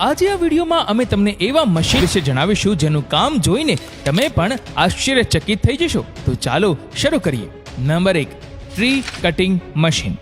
આજે આ વિડીયોમાં અમે તમને એવા મશીન વિશે જણાવીશું જેનું કામ જોઈને તમે પણ આશ્ચર્યચકિત થઈ જશો. તો ચાલો શરૂ કરીએ. નંબર એક, ટ્રી કટિંગ મશીન.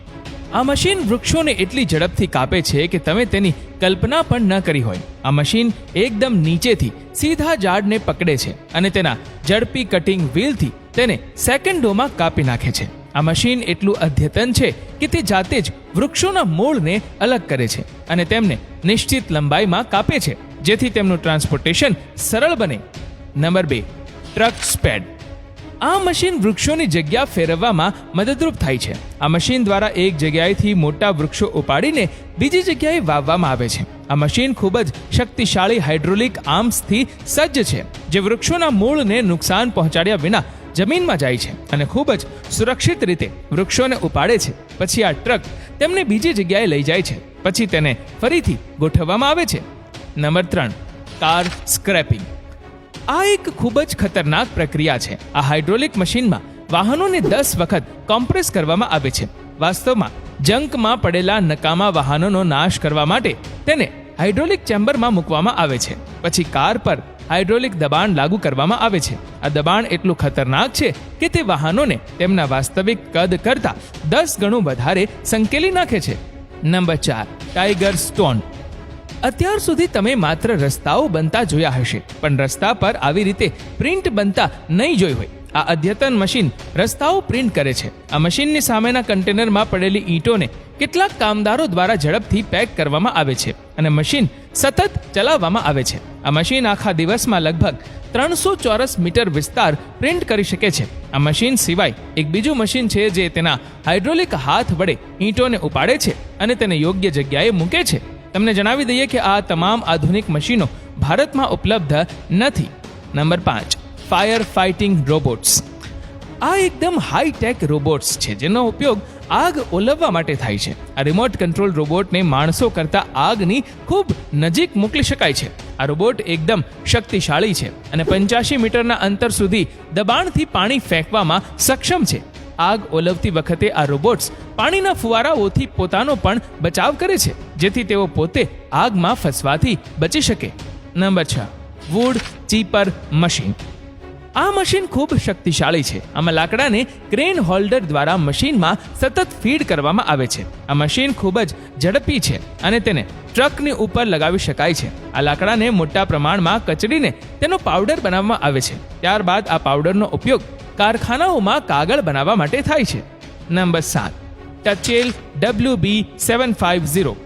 આ મશીન વૃક્ષોને એટલી ઝડપથી કાપે છે કે તમે તેની કલ્પના પણ ન કરી હોય. આ મશીન એકદમ નીચેથી સીધા ઝાડને પકડે છે અને તેના ઝડપી કટિંગ વ્હીલથી તેને સેકન્ડોમાં કાપી નાખે છે. આ મશીન એટલું અદ્યતન છે કે તે જાતે જ વૃક્ષોના મૂળને અલગ કરે છે અને તેમને નિશ્ચિત લંબાઈમાં કાપે છે, જેથી તેમનું ટ્રાન્સપોર્ટેશન સરળ બને. નંબર બે, ટ્રક સ્પેડ. આ મશીન વૃક્ષોની જગ્યા ફેરવવામાં મદદરૂપ થાય છે. આ મશીન દ્વારા એક જગ્યાએથી મોટા વૃક્ષો ઉપાડીને બીજી જગ્યાએ વાવવામાં આવે છે. આ મશીન ખૂબ જ શક્તિશાળી હાઇડ્રોલિક આર્મ્સથી સજ્જ છે, જે વૃક્ષોના મૂળને નુકસાન પહોંચાડ્યા વિના જમીનમાં જાય છે અને ખૂબ જ સુરક્ષિત રીતે વૃક્ષોને ઉપાડે છે. પછી આ ટ્રક તેમને બીજી જગ્યાએ લઈ જાય છે. પછી તેને ફરીથી ગોઠવવામાં આવે છે. નંબર ત્રણ, કાર સ્ક્રેપિંગ. આ એક ખૂબ જ ખતરનાક પ્રક્રિયા છે. આ હાઇડ્રોલિક મશીનમાં વાહનોને દસ વખત કોમ્પ્રેસ કરવામાં આવે છે. વાસ્તવમાં જંકમાં પડેલા નકામા વાહનોનો નાશ કરવા માટે તેને હાઇડ્રોલિક ચેમ્બરમાં મૂકવામાં આવે છે. પછી કાર પર હાઇડ્રોલિક દબાણ લાગુ કરવામાં આવે છે. આ દબાણ એટલું ખતરનાક છે કે તે વાહનોને તેમના વાસ્તવિક કદ કરતાં દસ ગણું વધારે સંકેલી નાખે છે. નંબર ચાર ટાઈગર સ્ટોન. અત્યાર સુધી તમે માત્ર રસ્તાઓ બનતા જોયા હશે, પણ રસ્તા પર આવી રીતે પ્રિન્ટ બનતા નહીં જોઈ હોય. આ અદ્યતન મશીન રસ્તાઓ પ્રિન્ટ કરે છે. આ મશીનની સામેના કન્ટેનરમાં પડેલી ઈંટોને કેટલાક કામદારો દ્વારા ઝડપથી પેક કરવામાં આવે છે અને મશીન સતત ચલાવવામાં આવે છે. આ મશીન આખા દિવસમાં લગભગ ત્રણસો ચોરસ મીટર વિસ્તાર પ્રિન્ટ કરી શકે છે. આ મશીન સિવાય એક બીજું મશીન છે જે તેના હાઇડ્રોલિક હાથ વડે ઈંટોને ઉપાડે છે અને તેને યોગ્ય જગ્યાએ મૂકે છે. તમને જણાવી દઈએ કે આ તમામ આધુનિક મશીનો ભારતમાં ઉપલબ્ધ નથી. નંબર પાંચ ફાયર ફાઇટિંગ રોબોટ્સ આ એકદમ હાઈટેક રોબોટ્સ છે, જેનો ઉપયોગ આગ ઓલવવા માટે થાય છે. આ રિમોટ કંટ્રોલ રોબોટને માણસો કરતા આગની ખૂબ નજીક મોકલી શકાય છે. આ રોબોટ એકદમ શક્તિશાળી છે અને પંચ્યાસી મીટરના અંતર સુધી દબાણથી પાણી ફેંકવામાં સક્ષમ છે. આગ ઓલવતી વખતે આ રોબોટ્સ પાણીના ફુવારાઓથી પોતાનો પણ બચાવ કરે છે, જેથી તેઓ પોતે આગમાં ફસવાથી બચી શકે. નંબર છ વુડ ચીપર મશીન આ મશીન ખૂબ શક્તિશાળી છે. આમાં લાકડાને ક્રેન હોલ્ડર દ્વારા મશીનમાં સતત ફીડ કરવામાં આવે છે. આ મશીન ખૂબ જ ઝડપી છે અને તેને ટ્રકની ઉપર લગાવી શકાય છે. આ લાકડાને મોટા પ્રમાણમાં કચડીને તેનો પાવડર બનાવવામાં આવે છે. ત્યારબાદ આ પાવડરનો ઉપયોગ કારખાનાઓમાં કાગળ બનાવવા માટે થાય છે. નંબર સાત. ટચેલ W B seven five zero.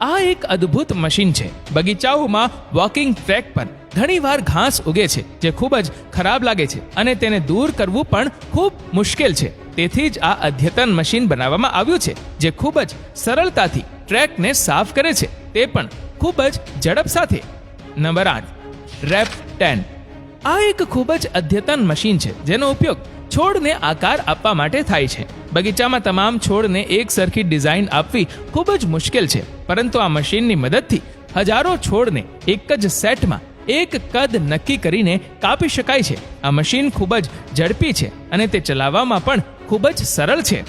આ એક અદ્ભુત મશીન છે. બગીચાઓમાં વોકિંગ ટ્રેક પર ઘણીવાર ઘાસ ઉગે છે, જે ખૂબ જ ખરાબ લાગે છે અને તેને દૂર કરવું પણ ખૂબ મુશ્કેલ છે. તેથી જ આ અદ્યતન મશીન બનાવવામાં આવ્યું છે, જે ખૂબ જ સરળતાથી ટ્રેકને સાફ કરે છે. તે પણ ખૂબ જ ઝડપ સાથે. નંબર આઠ, રેપ ટેન. આ એક ખૂબ જ અદ્યતન મશીન છે, જેનો ઉપયોગ છોડને આકાર આપવા માટે થાય છે. બગીચામાં તમામ છોડને એક સરખી ડિઝાઇન આપવી ખૂબ જ મુશ્કેલ છે, પરંતુ આ મશીનની મદદથી હજારો છોડને એક જ સેટમાં એક કદ નક્કી કરીને કાપી શકાય છે. આ મશીન ખૂબ જ ઝડપી છે અને તે ચલાવવામાં પણ ખૂબ જ સરળ છે.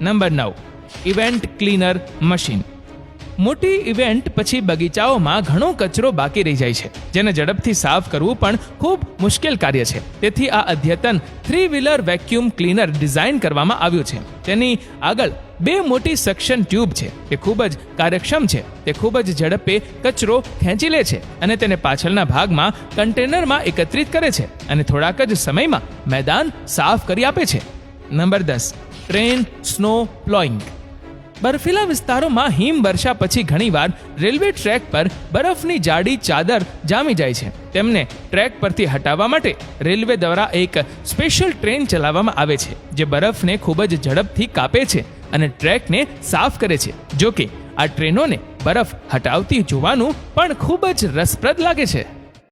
નંબર નવ, ઇવેન્ટ ક્લીનર મશીન. મોટી ઇવેન્ટ પછી બગીચાઓમાં ઘણો કચરો બાકી રહી જાય છે, જેને ઝડપથી સાફ કરવું પણ ખૂબ મુશ્કેલ કાર્ય છે. તેથી આ અદ્યતન three wheeler vacuum cleaner design કરવામાં આવ્યું છે. તેની આગળ બે મોટી સક્શન ટ્યુબ છે. તે ખૂબ જ કાર્યક્ષમ છે. તે ખૂબ જ ઝડપે કચરો ખેંચી લે છે અને તેને પાછળના ભાગમાં કન્ટેનરમાં એકત્રિત કરે છે અને થોડાક જ સમયમાં મેદાન સાફ કરી આપે છે. નંબર દસ, ટ્રેન સ્નો પ્લોઈંગ. બર્ફીલા વિસ્તારોમાં હિમવર્ષા પછી ઘણીવાર રેલવે ટ્રેક પર બરફની જાડી ચાદર જામી જાય છે. તેમને ટ્રેક પરથી હટાવવા માટે રેલવે દ્વારા એક સ્પેશિયલ ટ્રેન ચલાવવામાં આવે છે, જે બરફને ખૂબ જ ઝડપથી કાપે છે. અને ટ્રેકને સાફ કરે છે. જોકે આ ટ્રેનોને બરફ હટાવતી જોવાનું પણ ખૂબ જ રસપ્રદ લાગે છે.